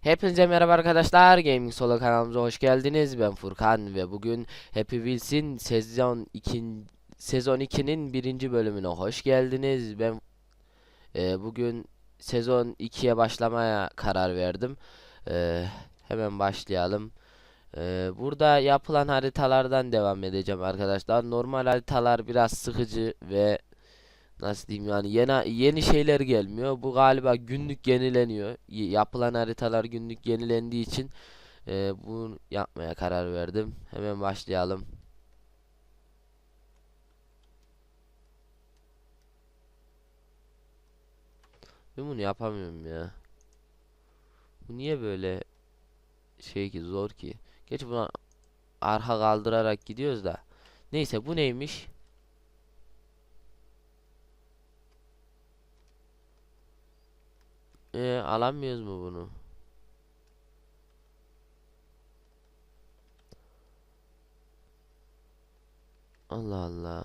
Hepinize merhaba arkadaşlar. Gaming Solo kanalımıza hoş geldiniz. Ben Furkan ve bugün Happy Wheels'in sezon 2 sezon 2'nin birinci bölümüne hoş geldiniz. Ben e, bugün sezon 2'ye başlamaya karar verdim. E, hemen başlayalım. E, burada yapılan haritalardan devam edeceğim arkadaşlar. Normal haritalar biraz sıkıcı ve nasıl diyeyim yani yeni yeni şeyler gelmiyor. Bu galiba günlük yenileniyor. Yapılan haritalar günlük yenilendiği için e, bunu yapmaya karar verdim. Hemen başlayalım. Ben bunu yapamıyorum ya. Bu niye böyle şey ki zor ki? Geç buna arka kaldırarak gidiyoruz da. Neyse bu neymiş? Ee, alamıyoruz mu bunu? Allah Allah.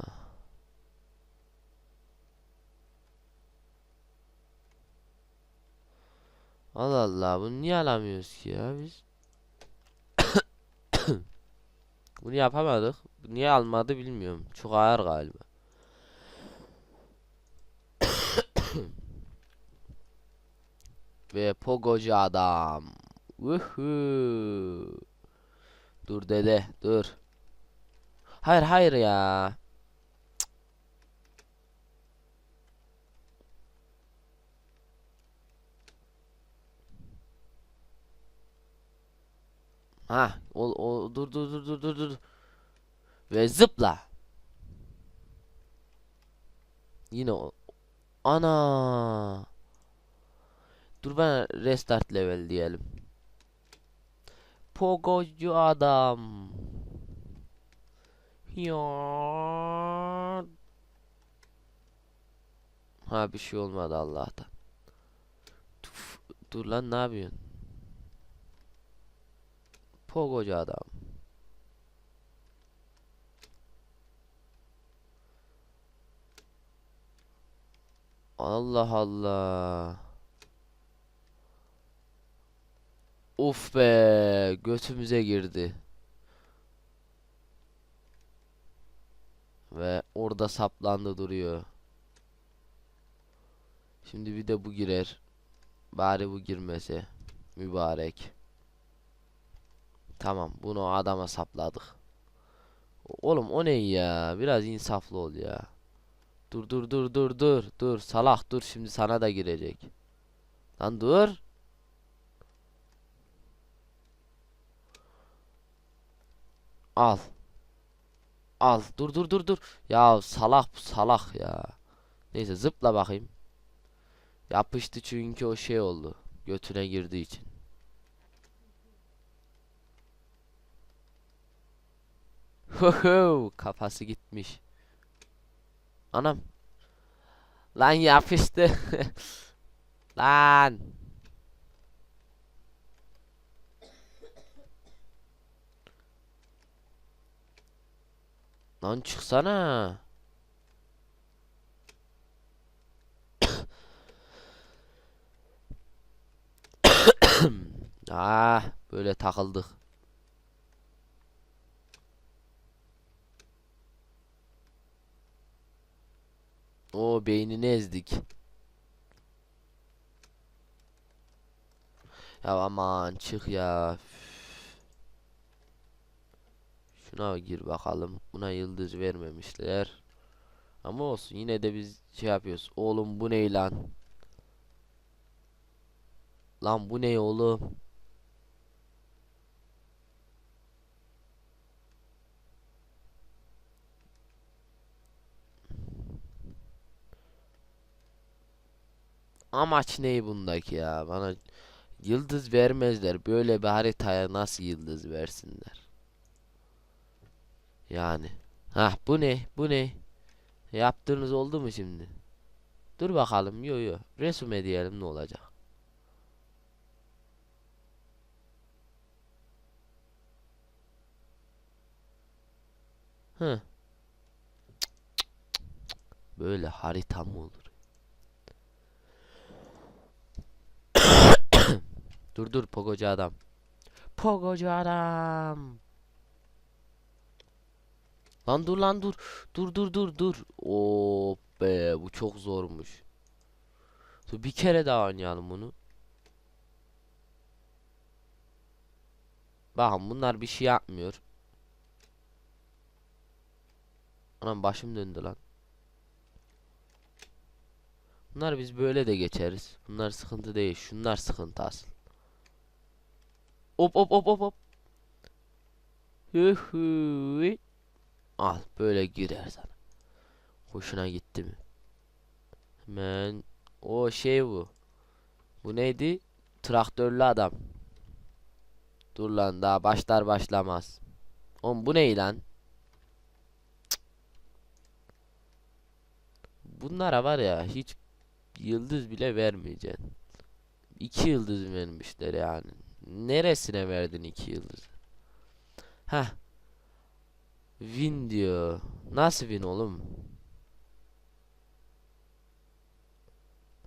Allah Allah. Bunu niye alamıyoruz ki ya biz? Bunu yapamadık. Niye almadı bilmiyorum. Çok ağır galiba. Ve pogocu adam. Woohoo. Dur dede, dur. Hayır hayır ya. Ha, o, o dur dur dur dur dur dur. Ve zıpla. Yine o. Ana. Dur ben restart level diyelim. Pogocu adam. Ya. Ha bir şey olmadı Allah'tan. Tuf, dur lan ne yapıyorsun? Pogocu adam. Allah Allah. Uf be götümüze girdi. Ve orada saplandı duruyor. Şimdi bir de bu girer. Bari bu girmese. Mübarek. Tamam bunu adama sapladık. Oğlum o ne ya? Biraz insaflı ol ya. Dur dur dur dur dur dur salak dur şimdi sana da girecek. Lan dur. Al. Al. Dur dur dur dur. Ya salak salak ya. Neyse zıpla bakayım. Yapıştı çünkü o şey oldu. Götüne girdiği için. Huhu kafası gitmiş. Anam. Lan yapıştı. Lan. Lan çıksana. Ah, böyle takıldık. O beynini ezdik. Ya aman çık ya. Şuna gir bakalım. Buna yıldız vermemişler. Ama olsun yine de biz şey yapıyoruz. Oğlum bu ne lan? Lan bu ne oğlum? Amaç ne bundaki ya? Bana yıldız vermezler. Böyle bir haritaya nasıl yıldız versinler? Yani. Hah bu ne? Bu ne? Yaptığınız oldu mu şimdi? Dur bakalım. Yo yo. Resume diyelim ne olacak? Hı. Böyle harita mı olur? Dur dur pogocu adam. Pogocu adam. Lan dur lan dur. Dur dur dur dur. Oo be bu çok zormuş. Dur bir kere daha oynayalım bunu. Bakın bunlar bir şey yapmıyor. Anam başım döndü lan. Bunlar biz böyle de geçeriz. Bunlar sıkıntı değil. Şunlar sıkıntı asıl. Hop hop hop hop hop. Al böyle girer sana. Hoşuna gitti mi? Hemen o şey bu. Bu neydi? Traktörlü adam. Dur lan daha başlar başlamaz. Oğlum bu ne lan? Bunlara var ya hiç yıldız bile vermeyeceksin. İki yıldız vermişler yani. Neresine verdin iki yıldız? Heh. Win diyor. Nasıl win oğlum?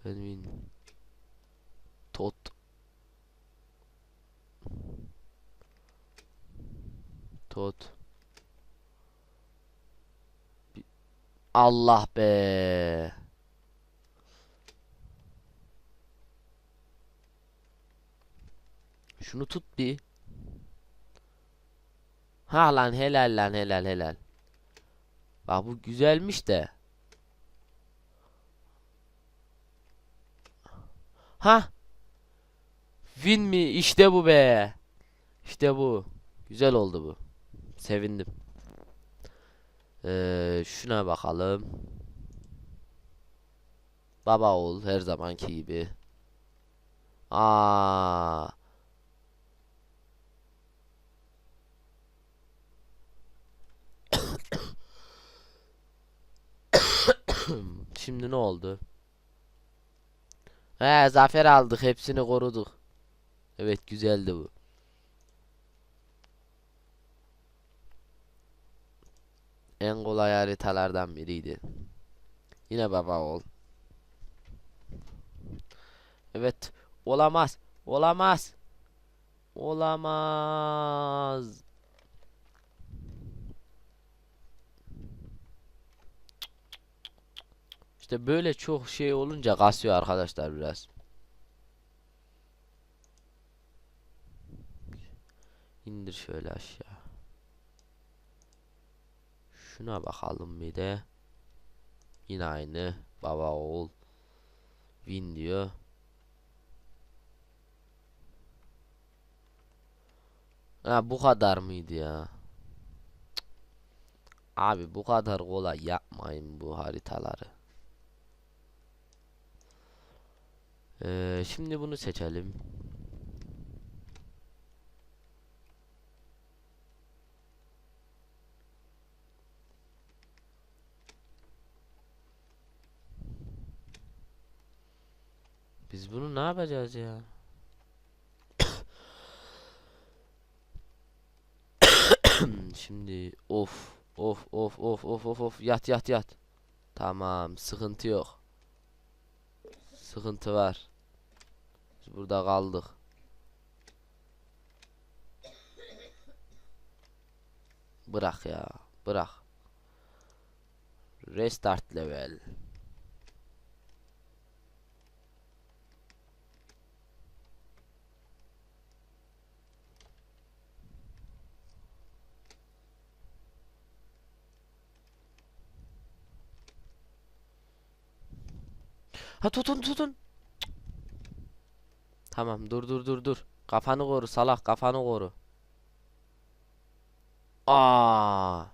Ben win. Tot. Tot. Allah be. Şunu tut bir. Ha lan helal lan helal helal. Bak bu güzelmiş de. Ha. Win mi? İşte bu be. İşte bu. Güzel oldu bu. Sevindim. Ee, şuna bakalım. Baba oğul her zamanki gibi. Aa. Şimdi ne oldu? He zafer aldık. Hepsini koruduk. Evet güzeldi bu. En kolay haritalardan biriydi. Yine baba ol. Evet. Olamaz. Olamaz. Olamaz. İşte böyle çok şey olunca kasıyor arkadaşlar biraz. İndir şöyle aşağı. Şuna bakalım bir de. Yine aynı. Baba oğul. Win diyor. Ha bu kadar mıydı ya? Cık. Abi bu kadar kolay yapmayın bu haritaları. Ee, şimdi bunu seçelim. Biz bunu ne yapacağız ya? Şimdi of of of of of of of yat yat yat. Tamam sıkıntı yok. Sıkıntı var. Biz burada kaldık. Bırak ya bırak. Restart level. Ha tutun tutun. Tamam dur dur dur dur. Kafanı koru salak kafanı koru. Aa.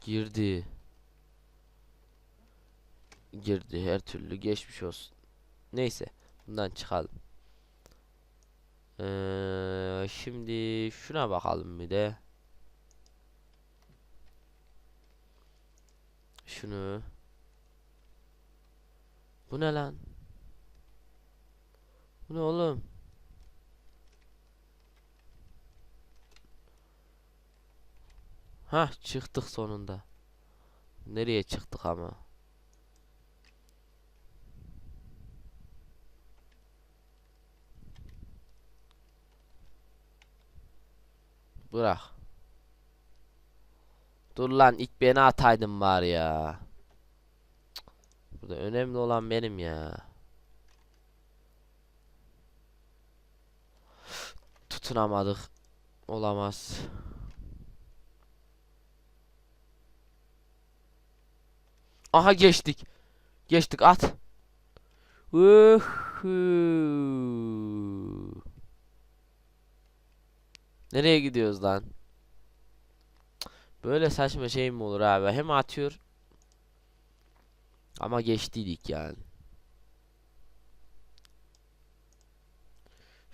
Girdi. Girdi her türlü geçmiş olsun. Neyse bundan çıkalım. Ee, şimdi şuna bakalım bir de. Şunu. Bu ne lan? Bu ne oğlum? Hah çıktık sonunda. Nereye çıktık ama? Bırak. Dur lan ilk beni ataydın var ya. Burada önemli olan benim ya. Tutunamadık. Olamaz. Aha geçtik. Geçtik at. Uhu. Nereye gidiyoruz lan? Böyle saçma şey mi olur abi? Hem atıyor. Ama geçtiydik yani.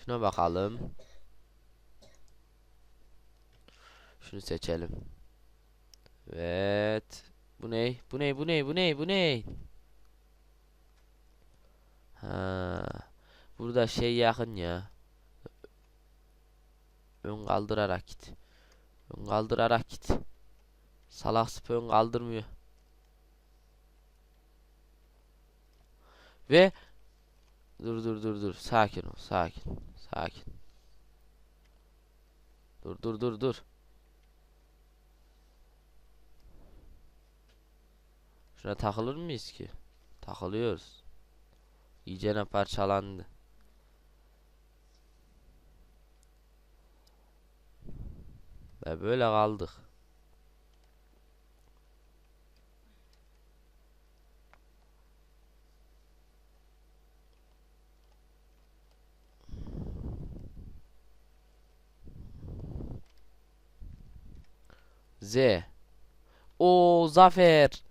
Şuna bakalım. Şunu seçelim. Evet. Bu ne? Bu ne? Bu ne? Bu ne? Bu ne? Ha. Burada şey yakın ya. Ön kaldırarak git. Ön kaldırarak git. Salak sıpa ön kaldırmıyor. Ve dur dur dur dur. Sakin ol. Sakin. Sakin. Dur dur dur dur. Şuna takılır mıyız ki? Takılıyoruz. İyicene parçalandı. Ve böyle kaldık. Z. O zafer.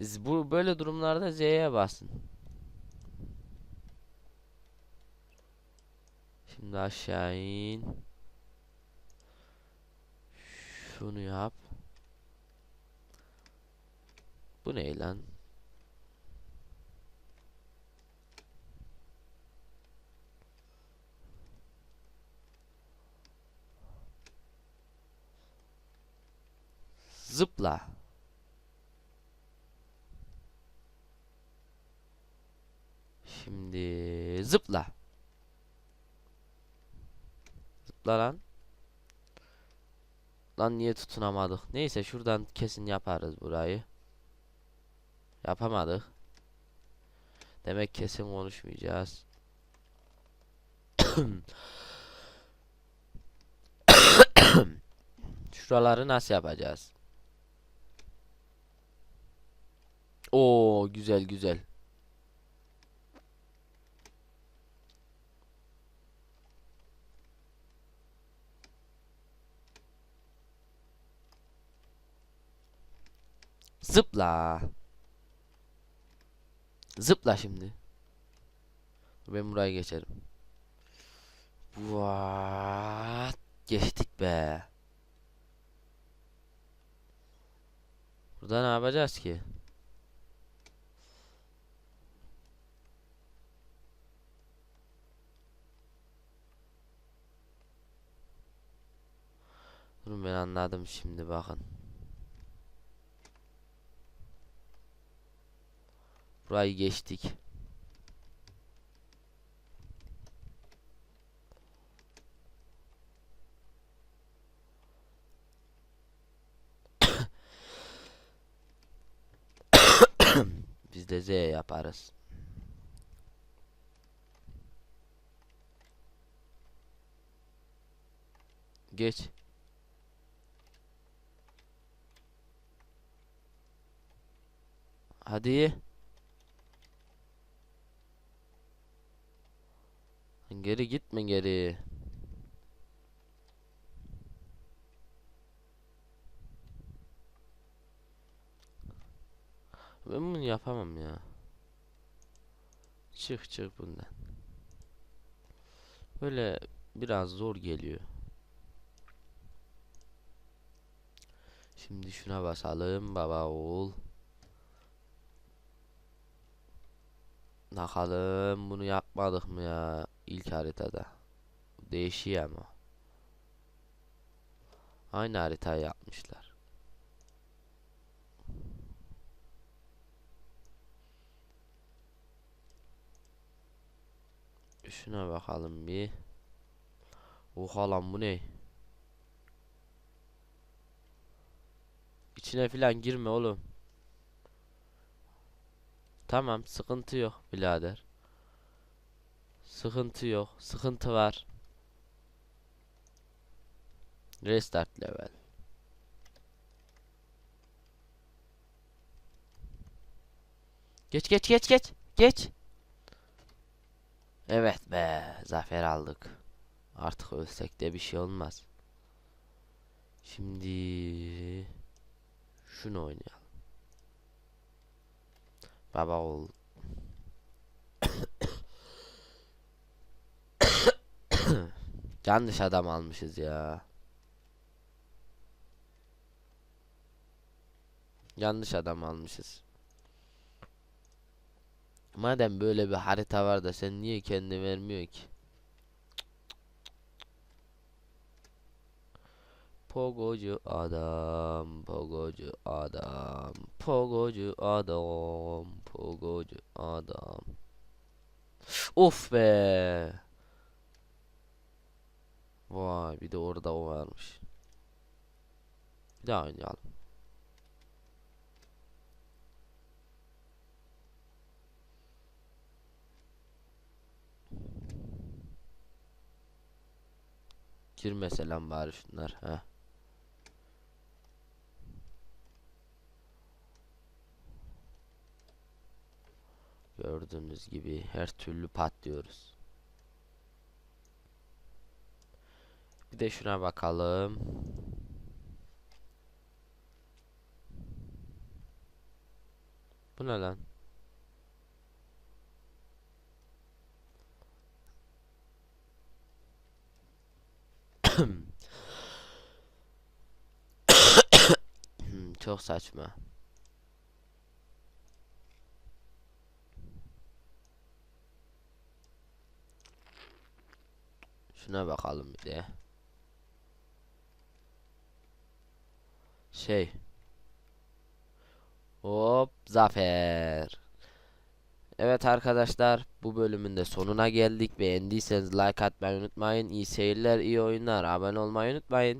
Z- Bu böyle durumlarda Z'ye basın. Şimdi aşağı in. Şunu yap. Bu ne lan? Zıpla. Şimdi zıpla. Zıpla lan. Lan niye tutunamadık? Neyse şuradan kesin yaparız burayı. Yapamadık. Demek kesin konuşmayacağız. Şuraları nasıl yapacağız? Oo güzel güzel. Zıpla. Zıpla şimdi. Ben buraya geçerim. What? Geçtik be. Burada ne yapacağız ki? Durun ben anladım şimdi bakın. Burayı geçtik. Biz de Z yaparız. Geç. Hadi. Geri gitme geri. Ben bunu yapamam ya. Çık çık bundan. Böyle biraz zor geliyor. Şimdi şuna basalım baba oğul. Bakalım bunu yapmadık mı ya ilk haritada. Değişiyor ama. Aynı haritayı yapmışlar. Şuna bakalım bir. Oha lan bu ne? İçine filan girme oğlum. Tamam sıkıntı yok birader. Sıkıntı yok. Sıkıntı var. Restart level. Geç geç geç geç. Geç. Evet be. Zafer aldık. Artık ölsek de bir şey olmaz. Şimdi şunu oynayalım. Baba ol. Yanlış adam almışız ya. Yanlış adam almışız. Madem böyle bir harita var da sen niye kendi vermiyor ki? Pogocu adam, pogocu adam, pogocu adam, pogocu adam. Of be. Vay bir de orada o varmış. Bir daha oynayalım. Girmese lan bari şunlar. Heh. Gördüğünüz gibi her türlü patlıyoruz. Bir de şuna bakalım. Bu ne lan? Hmm, Çok saçma. Şuna bakalım bir de. Şey. Hop zafer. Evet arkadaşlar bu bölümün de sonuna geldik. Beğendiyseniz like atmayı unutmayın. İyi seyirler, iyi oyunlar. Abone olmayı unutmayın.